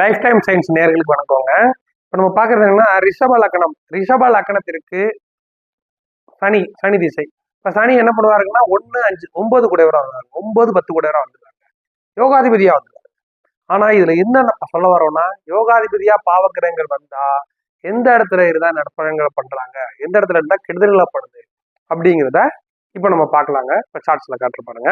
Life time science நேர்களுக்கு வணக்கங்க. இப்போ நம்ம பார்க்கறது என்னன்னா ரிஷப லக்கணம் ரிஷப லக்கணத்திற்கு சனி சனி திசை. இப்போ சனி என்ன பண்ணுவாருங்கன்னா ஒன்று அஞ்சு ஒன்பது கூடவராக வருவாங்க ஒன்பது பத்து கூடவராக வந்துருக்காங்க யோகாதிபதியாக வந்துருக்காங்க ஆனால் இதில் என்ன நம்ம சொல்ல வரோம்னா யோகாதிபதியாக பாவக்கிரகங்கள் வந்தா எந்த இடத்துல இருந்தால் நற்பலன்களை பண்ணுறாங்க எந்த இடத்துல இருந்தால் கெடுதல்களை பண்ணுது அப்படிங்கிறத இப்போ நம்ம பார்க்கலாங்க. இப்போ சார்ட்ஸில் காட்டுற பாருங்க.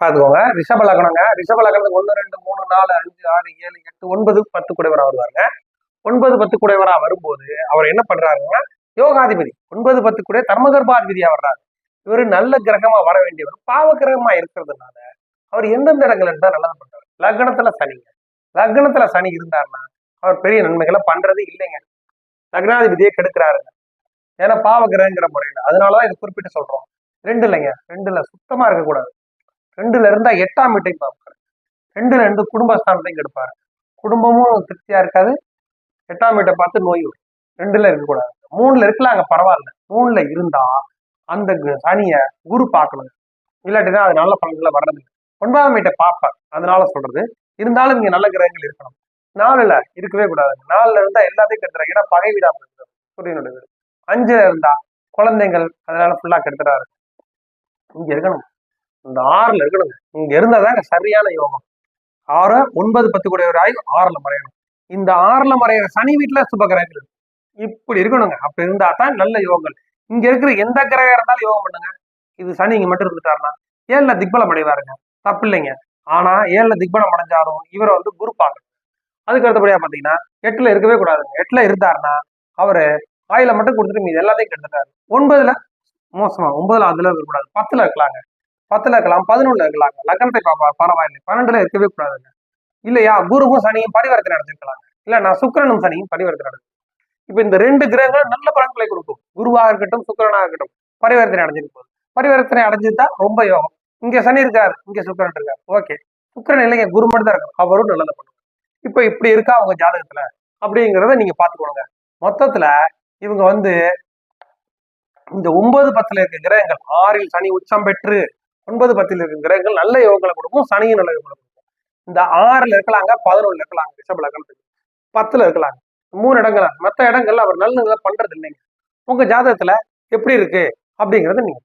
பார்த்துக்கோங்க ரிஷப லக்னங்க. ரிஷப லக்னத்துக்கு ஒன்று ரெண்டு மூணு நாலு அஞ்சு ஆறு ஏழு எட்டு ஒன்பது பத்து குடைவரா வருவாருங்க. ஒன்பது பத்து குடைவராக வரும்போது அவர் என்ன பண்றாருன்னா யோகாதிபதி. ஒன்பது பத்து கூட தர்மகர்பாதிபதியா வர்றாரு. இவர் நல்ல கிரகமா வர வேண்டியவர். பாவ கிரகமா இருக்கிறதுனால அவர் எந்தெந்த இடங்கள் இருந்தால் நல்லது பண்றாரு. லக்னத்துல சனிங்க லக்னத்துல சனி இருந்தாருன்னா அவர் பெரிய நன்மைகளை பண்றது இல்லைங்க. லக்னாதிபதியை கெடுக்கிறாருங்க. ஏன்னா பாவ கிரகங்கிற அதனால அதனாலதான் இது குறிப்பிட்டு சொல்றோம். ரெண்டு இல்லைங்க. ரெண்டுல சுத்தமா இருக்கக்கூடாது. ரெண்டுல இருந்தா எட்டாம் வீட்டையும் பார்ப்பாரு. ரெண்டுல இருந்து குடும்பஸ்தானத்தையும் கெடுப்பாரு. குடும்பமும் திருப்தியா இருக்காது. எட்டாம் வீட்டை பார்த்து நோய் வரும். ரெண்டுல இருக்கக்கூடாது மூணுல இருக்கலாங்க பரவாயில்ல. மூணுல இருந்தா அந்த கு- சனிய குரு பார்க்கணும். இல்லாட்டினா அது நல்ல பலன்களை வர்றது ஒன்பதாம் வீட்டை பார்ப்பார். அதனால சொல்றது. இருந்தாலும் இங்க நல்ல கிரகங்கள் இருக்கணும். நாலுல இருக்கவே கூடாது. நாலுல இருந்தா எல்லாத்தையும் கெடுத்துறாங்க ஏன்னா பகை விடாம இருக்கிறது சூரியனுடைய வீடு அஞ்சுல இருந்தா குழந்தைகள் அதனால ஃபுல்லா கெடுத்துறாரு. இங்க இருக்கணும். இந்த ஆறுல இருக்கணுங்க இங்க இருந்தாதாங்க சரியான யோகம். ஆறு ஒன்பது பத்து கூட ஒரு ஆய்வு ஆறுல மறையணும். இந்த ஆறுல மறையிற சனி வீட்டுல சுப கிரகங்கள் இப்படி இருக்கணுங்க. அப்படி இருந்தா தான் நல்ல யோகங்கள். இங்க இருக்கிற எந்த கிரகம் இருந்தாலும் யோகம் பண்ணுங்க. இது சனி இங்க மட்டும் இருந்துட்டாருன்னா ஏழுல திக்பலம் அடைவாருங்க. தப்பு இல்லைங்க. ஆனா ஏழுல திக்பலம் அடைஞ்சாலும் இவரை வந்து குரு அதுக்கு அடுத்தபடியா பாத்தீங்கன்னா எட்டுல இருக்கவே கூடாதுங்க. எட்டுல இருந்தாருன்னா அவரு ஆயில மட்டும் கொடுத்துட்டு மீது எல்லாத்தையும் கெடுத்துட்டாரு. ஒன்பதுல மோசமா ஒன்பதுல அதுல இருக்கக்கூடாது. பத்துல இருக்கலாங்க. பத்துல இருக்கலாம் பதினொன்னு இருக்கலாங்க. லக்னத்தை பாப்பா பரவாயில்லை. பன்னெண்டுல இருக்கவே கூடாதுங்க. இல்லையா? குருவும் சனியும் பரிவர்த்தனை நடத்திருக்கலாங்க. இல்ல நான் சுக்கிரனும் சனியும் பரிவர்த்தனை அடைஞ்சு இப்ப இந்த ரெண்டு கிரகங்களும் நல்ல பலன்களை கொடுக்கும். குருவாக இருக்கட்டும் சுக்கிரனாக இருக்கட்டும் பரிவர்த்தனை அடைஞ்சிருக்கு பரிவர்த்தனை அடைஞ்சுதான் ரொம்ப யோகம். இங்க சனி இருக்காரு இங்க சுக்கரன் இருக்காரு. ஓகே. சுக்கரன் இல்லைங்க குரு மட்டும் தான் இருக்கணும் அவரும் நல்லதை பண்ணுவாங்க இப்ப இப்படி இருக்கா அவங்க ஜாதகத்துல? அப்படிங்கிறத நீங்க பாத்துக்கோங்க மொத்தத்துல இவங்க வந்து இந்த ஒன்பது பத்துல இருக்க கிரகங்கள் ஆறில் சனி உச்சம் பெற்று ஒன்பது பத்தில் இருக்க கிரகங்கள் நல்ல யோகங்களை கொடுக்கும் சனியும் நல்ல யோகங்களை கொடுக்கும். இந்த ஆறுல இருக்கலாங்க பதினொன்னுல இருக்கலாங்க ரிஷப லக்னத்துக்கு பத்துல இருக்கலாங்க மூணு இடங்கள மற்ற இடங்கள்ல அவர் நல்ல பண்றது இல்லைங்க. உங்க ஜாதகத்துல எப்படி இருக்கு அப்படிங்கறத நீங்க